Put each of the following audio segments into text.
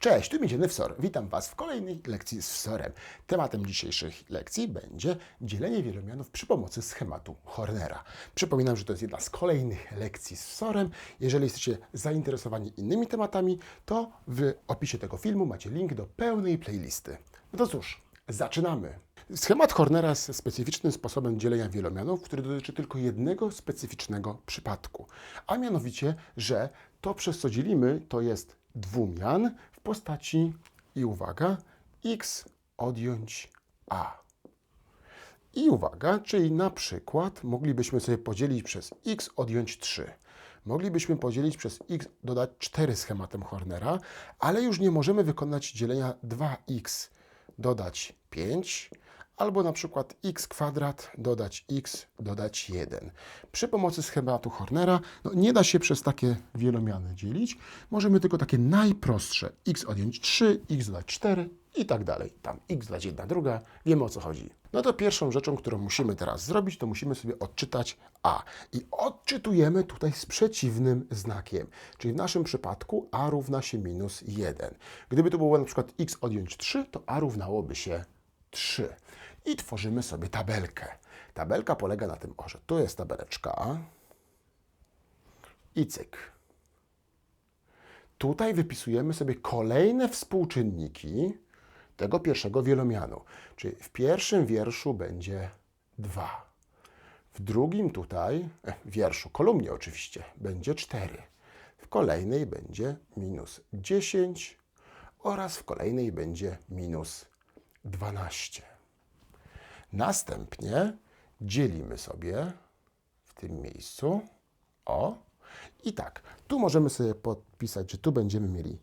Cześć, tu Miedziany Wsor. Witam Was w kolejnej lekcji z wsorem. Tematem dzisiejszych lekcji będzie dzielenie wielomianów przy pomocy schematu Hornera. Przypominam, że to jest jedna z kolejnych lekcji z wsorem. Jeżeli jesteście zainteresowani innymi tematami, to w opisie tego filmu macie link do pełnej playlisty. No to cóż, zaczynamy. Schemat Hornera jest specyficznym sposobem dzielenia wielomianów, który dotyczy tylko jednego specyficznego przypadku. A mianowicie, że to przez co dzielimy to jest dwumian w postaci, i uwaga, x odjąć a. I uwaga, czyli na przykład moglibyśmy sobie podzielić przez x odjąć 3. Moglibyśmy podzielić przez x dodać 4 schematem Hornera, ale już nie możemy wykonać dzielenia 2x dodać 5, albo na przykład x kwadrat dodać x dodać 1. Przy pomocy schematu Hornera no, nie da się przez takie wielomiany dzielić. Możemy tylko takie najprostsze x odjąć 3, x dodać 4 i tak dalej. Tam x dodać 1, druga. Wiemy o co chodzi. No to pierwszą rzeczą, którą musimy teraz zrobić, to musimy sobie odczytać a. I odczytujemy tutaj z przeciwnym znakiem. Czyli w naszym przypadku a równa się minus 1. Gdyby to było na przykład x odjąć 3, to a równałoby się 3 i tworzymy sobie tabelkę. Tabelka polega na tym, że tu jest tabeleczka i cyk. Tutaj wypisujemy sobie kolejne współczynniki tego pierwszego wielomianu. Czyli w pierwszym wierszu będzie 2. W drugim tutaj, e, wierszu, kolumnie oczywiście, będzie 4. W kolejnej będzie minus 10 oraz w kolejnej będzie minus 12. Następnie dzielimy sobie w tym miejscu o i tak. Tu możemy sobie podpisać, że tu będziemy mieli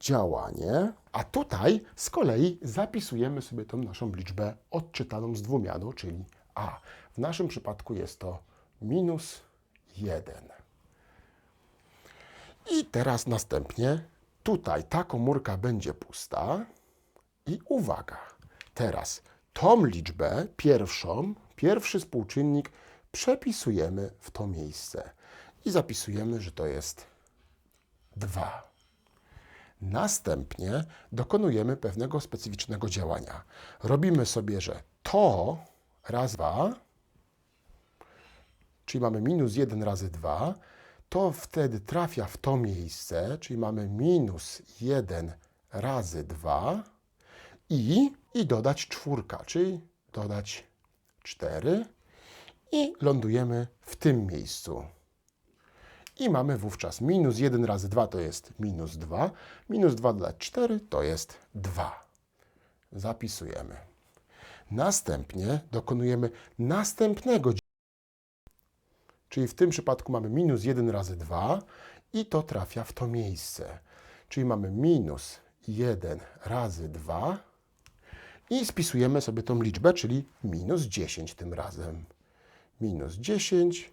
działanie, a tutaj z kolei zapisujemy sobie tą naszą liczbę odczytaną z dwumianu, czyli a. W naszym przypadku jest to minus 1. I teraz następnie tutaj ta komórka będzie pusta i uwaga, teraz tą liczbę pierwszą, pierwszy współczynnik przepisujemy w to miejsce i zapisujemy, że to jest 2. Następnie dokonujemy pewnego specyficznego działania. Robimy sobie, że to raz 2, czyli mamy minus 1 razy 2, to wtedy trafia w to miejsce, czyli mamy minus 1 razy 2 i, i dodać czwórka, czyli dodać 4 i lądujemy w tym miejscu. I mamy wówczas minus 1 razy 2 to jest minus 2, minus 2 dodać 4 to jest 2. Zapisujemy. Następnie dokonujemy następnego Czyli w tym przypadku mamy minus 1 razy 2 i to trafia w to miejsce. Czyli mamy minus 1 razy 2 i spisujemy sobie tą liczbę, czyli minus 10 tym razem. Minus 10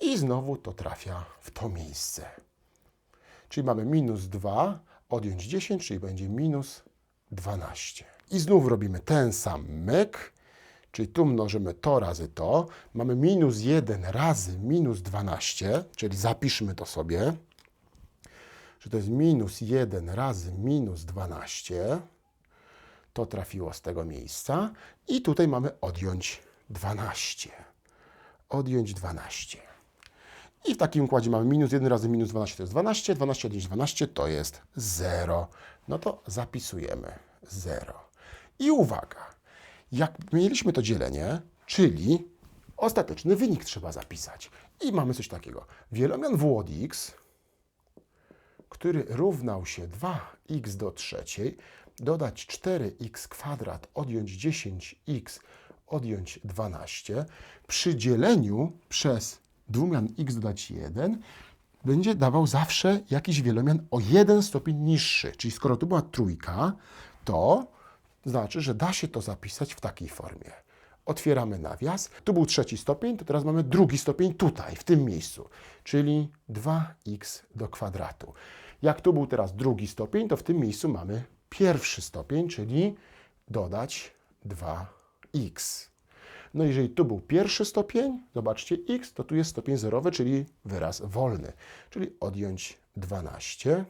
i znowu to trafia w to miejsce. Czyli mamy minus 2, odjąć 10, czyli będzie minus 12. I znów robimy ten sam myk, czyli tu mnożymy to razy to. Mamy minus 1 razy minus 12, czyli zapiszmy to sobie, że to jest minus 1 razy minus 12 to trafiło z tego miejsca. I tutaj mamy odjąć 12. Odjąć 12. I w takim układzie mamy minus 1 razy minus 12 to jest 12, 12 odjąć 12 to jest 0. No to zapisujemy 0. I uwaga, jak mieliśmy to dzielenie, czyli ostateczny wynik trzeba zapisać. I mamy coś takiego. Wielomian w od x, który równał się 2x do trzeciej, dodać 4x kwadrat, odjąć 10x, odjąć 12, przy dzieleniu przez dwumian x dodać 1, będzie dawał zawsze jakiś wielomian o jeden stopień niższy. Czyli skoro tu była trójka, to znaczy, że da się to zapisać w takiej formie. Otwieramy nawias. Tu był trzeci stopień, to teraz mamy drugi stopień tutaj, w tym miejscu, czyli 2x do kwadratu. Jak tu był teraz drugi stopień, to w tym miejscu mamy pierwszy stopień, czyli dodać 2x. No jeżeli tu był pierwszy stopień, zobaczcie x, to tu jest stopień zerowy, czyli wyraz wolny, czyli odjąć 12.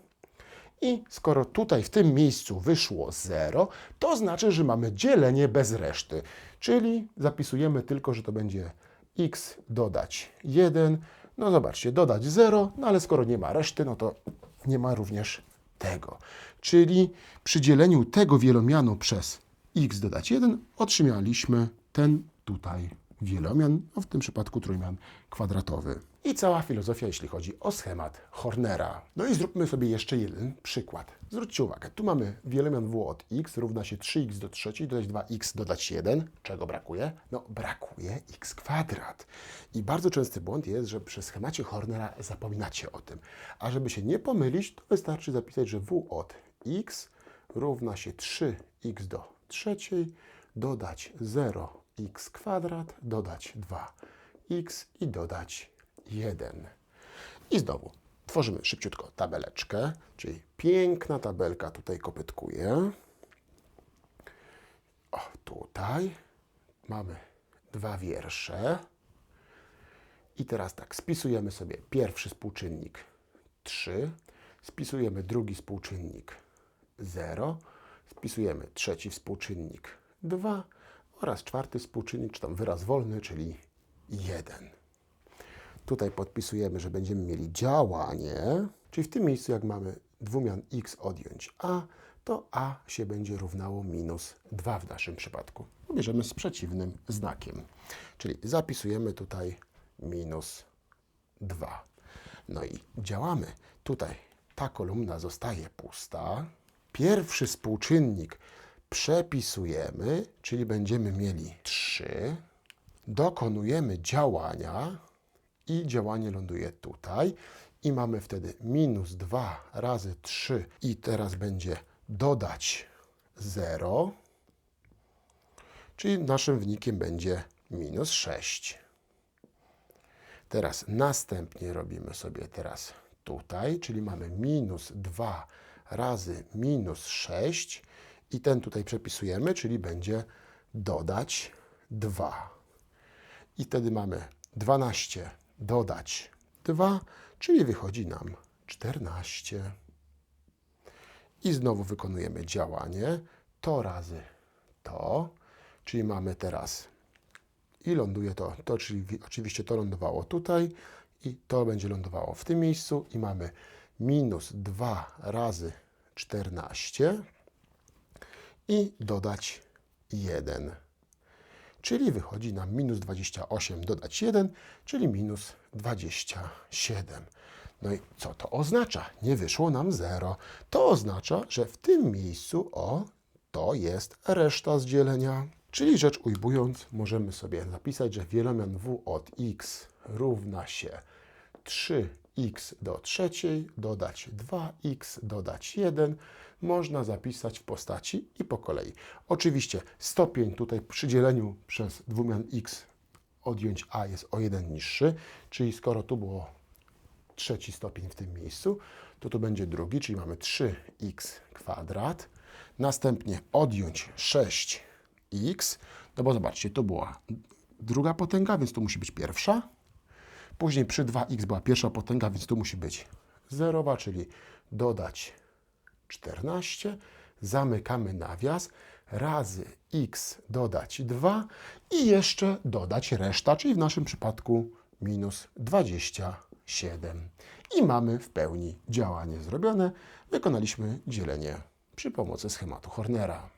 I skoro tutaj w tym miejscu wyszło 0, to znaczy, że mamy dzielenie bez reszty. Czyli zapisujemy tylko, że to będzie x dodać 1. No zobaczcie, dodać 0, no ale skoro nie ma reszty, no to nie ma również tego. Czyli przy dzieleniu tego wielomianu przez x dodać 1 otrzymaliśmy ten tutaj wielomian, no w tym przypadku trójmian kwadratowy. I cała filozofia, jeśli chodzi o schemat Hornera. No i zróbmy sobie jeszcze jeden przykład. Zwróćcie uwagę, tu mamy wielomian w od x równa się 3x do trzeciej dodać 2x dodać 1. Czego brakuje? No brakuje x kwadrat. I bardzo częsty błąd jest, że przy schemacie Hornera zapominacie o tym. A żeby się nie pomylić, to wystarczy zapisać, że w od x równa się 3x do trzeciej dodać 0x kwadrat, dodać 2x i dodać 1. I znowu tworzymy szybciutko tabeleczkę, czyli piękna tabelka tutaj kopytkuje. O, tutaj mamy dwa wiersze. I teraz tak, spisujemy sobie pierwszy współczynnik 3, spisujemy drugi współczynnik 0, spisujemy trzeci współczynnik 2 oraz czwarty współczynnik, czy tam wyraz wolny, czyli 1. Tutaj podpisujemy, że będziemy mieli działanie, czyli w tym miejscu jak mamy dwumian x odjąć a, to a się będzie równało minus 2 w naszym przypadku. Bierzemy z przeciwnym znakiem. Czyli zapisujemy tutaj minus 2. No i działamy. Tutaj ta kolumna zostaje pusta. Pierwszy współczynnik przepisujemy, czyli będziemy mieli 3. Dokonujemy działania i działanie ląduje tutaj. I mamy wtedy minus 2 razy 3 i teraz będzie dodać 0, czyli naszym wynikiem będzie minus 6. Teraz następnie robimy sobie teraz tutaj, czyli mamy minus 2 razy minus 6 i ten tutaj przepisujemy, czyli będzie dodać 2. I wtedy mamy 12 dodać 2, czyli wychodzi nam 14. I znowu wykonujemy działanie to razy to, czyli mamy teraz i ląduje to, to czyli oczywiście to lądowało tutaj i to będzie lądowało w tym miejscu i mamy minus 2 razy 14 i dodać 1. Czyli wychodzi nam minus 28 dodać 1, czyli minus 27. No i co to oznacza? Nie wyszło nam 0. To oznacza, że w tym miejscu, o, to jest reszta z dzielenia. Czyli rzecz ujmując, możemy sobie zapisać, że wielomian w od x równa się 3x do trzeciej, dodać 2x, dodać 1, można zapisać w postaci i po kolei. Oczywiście stopień tutaj przy dzieleniu przez dwumian x odjąć a jest o 1 niższy, czyli skoro tu było trzeci stopień w tym miejscu, to tu będzie drugi, czyli mamy 3x kwadrat. Następnie odjąć 6x, no bo zobaczcie, to była druga potęga, więc tu musi być pierwsza. Później przy 2x była pierwsza potęga, więc tu musi być zerowa, czyli dodać 14. Zamykamy nawias razy x dodać 2 i jeszcze dodać reszta, czyli w naszym przypadku minus 27. I mamy w pełni działanie zrobione. Wykonaliśmy dzielenie przy pomocy schematu Hornera.